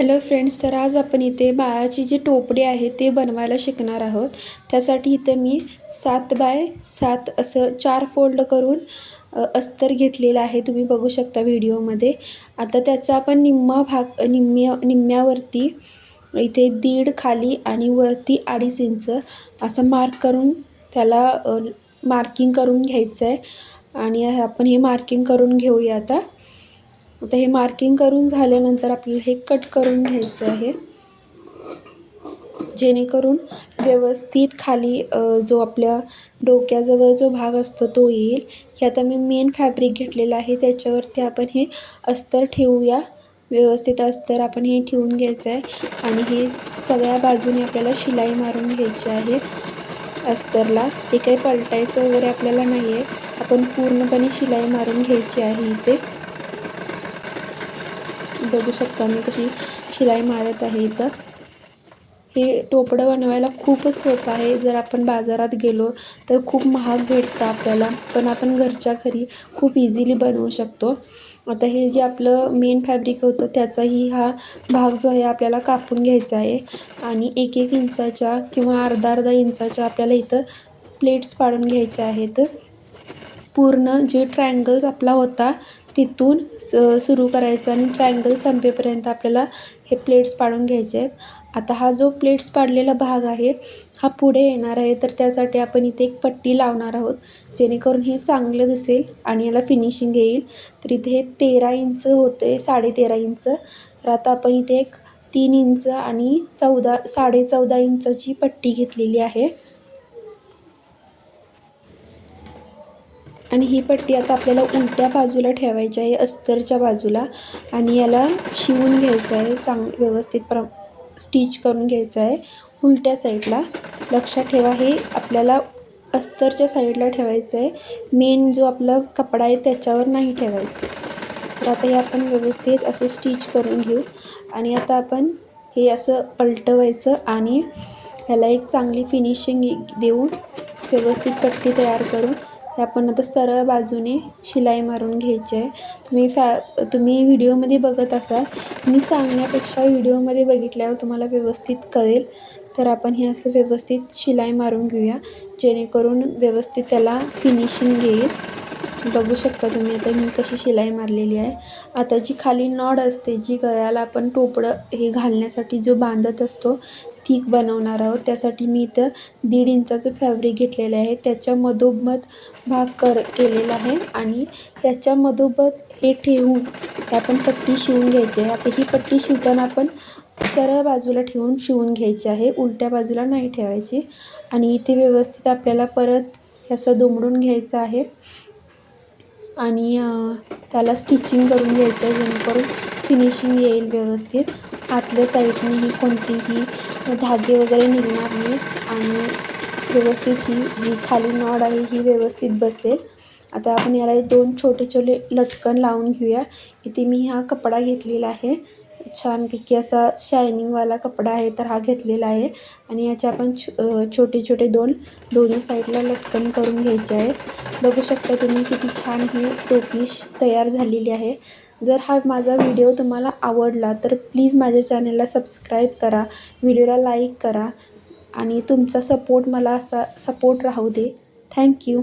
Hello friends तर आज आपण इथे बाळाची जी टोपडी आहे ते बनवायला शिकणार आहोत. त्यासाठी इथे मी सात बाय सात असं चार फोल्ड करून अस्तर घेतलेलं आहे. तुम्ही बघू शकता व्हिडिओमध्ये. आता त्याचा आपण निम्मा भाग निम्म्या निम्म्यावरती इथे दीड खाली आणि वरती अडीच इंच असं मार्क करून त्याला मार्किंग करून घ्यायचं आहे आणि आपण हे मार्किंग करून घेऊया आता. आता हे मार्किंग करून झाल्यानंतर आपल्याला हे कट करून घ्यायचं आहे. जेणेकरून व्यवस्थित खाली जो आपल्या डोक्याजवळ जो भाग असतो तो येईल. हे आता मी मेन फॅब्रिक घेतलेलं आहे. त्याच्यावरती आपण हे अस्तर ठेवूया. व्यवस्थित अस्तर आपण हे ठेवून घ्यायचं आहे. आणि हे सगळ्या बाजूने आपल्याला शिलाई मारून घ्यायची आहे. अस्तरला. हे काही पलटायचं वगैरे आपल्याला नाही आहे आपण पूर्णपणे शिलाई मारून घ्यायची आहे इथे. बघू शकता मी कशी शिलाई मारत आहे इथं. हे टोपडं बनवायला खूपच सोपं आहे. जर आपण बाजारात गेलो तर खूप महाग भेटतं आपल्याला. पण आपण घरच्या घरी खूप इझिली बनवू शकतो. आता हे जे आपलं मेन फॅब्रिक होतं त्याचाही हा भाग जो आहे आपल्याला कापून घ्यायचा आहे. आणि एक एक इंचाच्या किंवा अर्धा अर्धा इंचाच्या आपल्याला इथं प्लेट्स पाडून घ्यायच्या आहेत. पूर्ण जे ट्रायंगल्स आपला होता तिथून स सुरू करायचं आणि ट्रायंगल संपेपर्यंत आपल्याला हे प्लेट्स पाडून घ्यायचे आहेत. आता हा जो प्लेट्स पाडलेला भाग आहे हा पुढे येणार आहे. तर त्यासाठी आपण इथे एक पट्टी लावणार आहोत जेणेकरून हे चांगलं दिसेल आणि याला फिनिशिंग येईल. तर इथे हे तेरा इंच होते साडेतेरा इंच. तर आता आपण इथे एक तीन इंच आणि चौदा साडे चौदा इंचाची पट्टी घेतलेली आहे. आणि ही पट्टी आता आपल्याला उलट्या बाजूला ठेवायची आहे अस्तरच्या बाजूला. आणि याला शिवून घ्यायचं आहे चांग व्यवस्थित प्र स्टिच करून घ्यायचं आहे. उलट्या साईडला लक्षात ठेवा हे आपल्याला अस्तरच्या साईडला ठेवायचं आहे. मेन जो आपला कपडा आहे त्याच्यावर नाही ठेवायचं. तर आता हे आपण व्यवस्थित असं स्टिच करून घेऊ. आणि आता आपण हे असं पलटवायचं आणि ह्याला एक चांगली फिनिशिंग देऊन व्यवस्थित पट्टी तयार करून हे आपण आता सरळ बाजूने शिलाई मारून घ्यायची आहे. तुम्ही फॅ तुम्ही व्हिडिओमध्ये बघत असाल मी सांगण्यापेक्षा व्हिडिओमध्ये बघितल्यावर तुम्हाला व्यवस्थित कळेल. तर आपण हे असं व्यवस्थित शिलाई मारून घेऊया जेणेकरून व्यवस्थित त्याला फिनिशिंग येईल. बघू शकता तुम्ही आता मी कशी शिलाई मारलेली आहे. आता जी खाली नॉड असते जी गळ्याला आपण टोपडं हे घालण्यासाठी जो बांधत असतो थिक बनवणार आहोत. त्यासाठी मी इथं दीड इंचाचं फॅब्रिक घेतलेलं आहे. त्याच्या मधोमध भाग कर केलेला आहे आणि याच्या मधोमध हे ठेवून आपण पट्टी शिवून घ्यायची आहे. आता ही पट्टी शिवताना आपण सरळ बाजूला ठेवून शिवून घ्यायची आहे. उलट्या बाजूला नाही ठेवायची. आणि इथे व्यवस्थित आपल्याला परत असं दुमडून घ्यायचं आहे. आणि त्याला स्टिचिंग करून घ्यायचं आहे. जेणेकरून फिनिशिंग येईल व्यवस्थित. आतल्या साईडनेही कोणतीही धागे वगैरे निघणार नाहीत आणि व्यवस्थित ही जी खाली नॉड आहे ही व्यवस्थित बसेल. आता आपण याला दोन छोटे छोटे लटकन लावून घेऊया. इथे मी हा कपडा घेतलेला आहे. छानपैकी असा शायनिंगवाला कपडा आहे तर हा घेतलेला आहे. आणि याचे आपण छो छोटे छोटे दोन दोन्ही साईडला लटकन करून घ्यायचे आहेत बघू शकता तुम्ही किती छान ही टोपी तयार झालेली आहे. जर हा माझा व्हिडिओ तुम्हाला आवडला तर प्लीज माझ्या चॅनलला सबस्क्राईब करा व्हिडिओला लाईक करा आणि तुमचा सपोर्ट मला असा सपोर्ट राहू दे. थँक्यू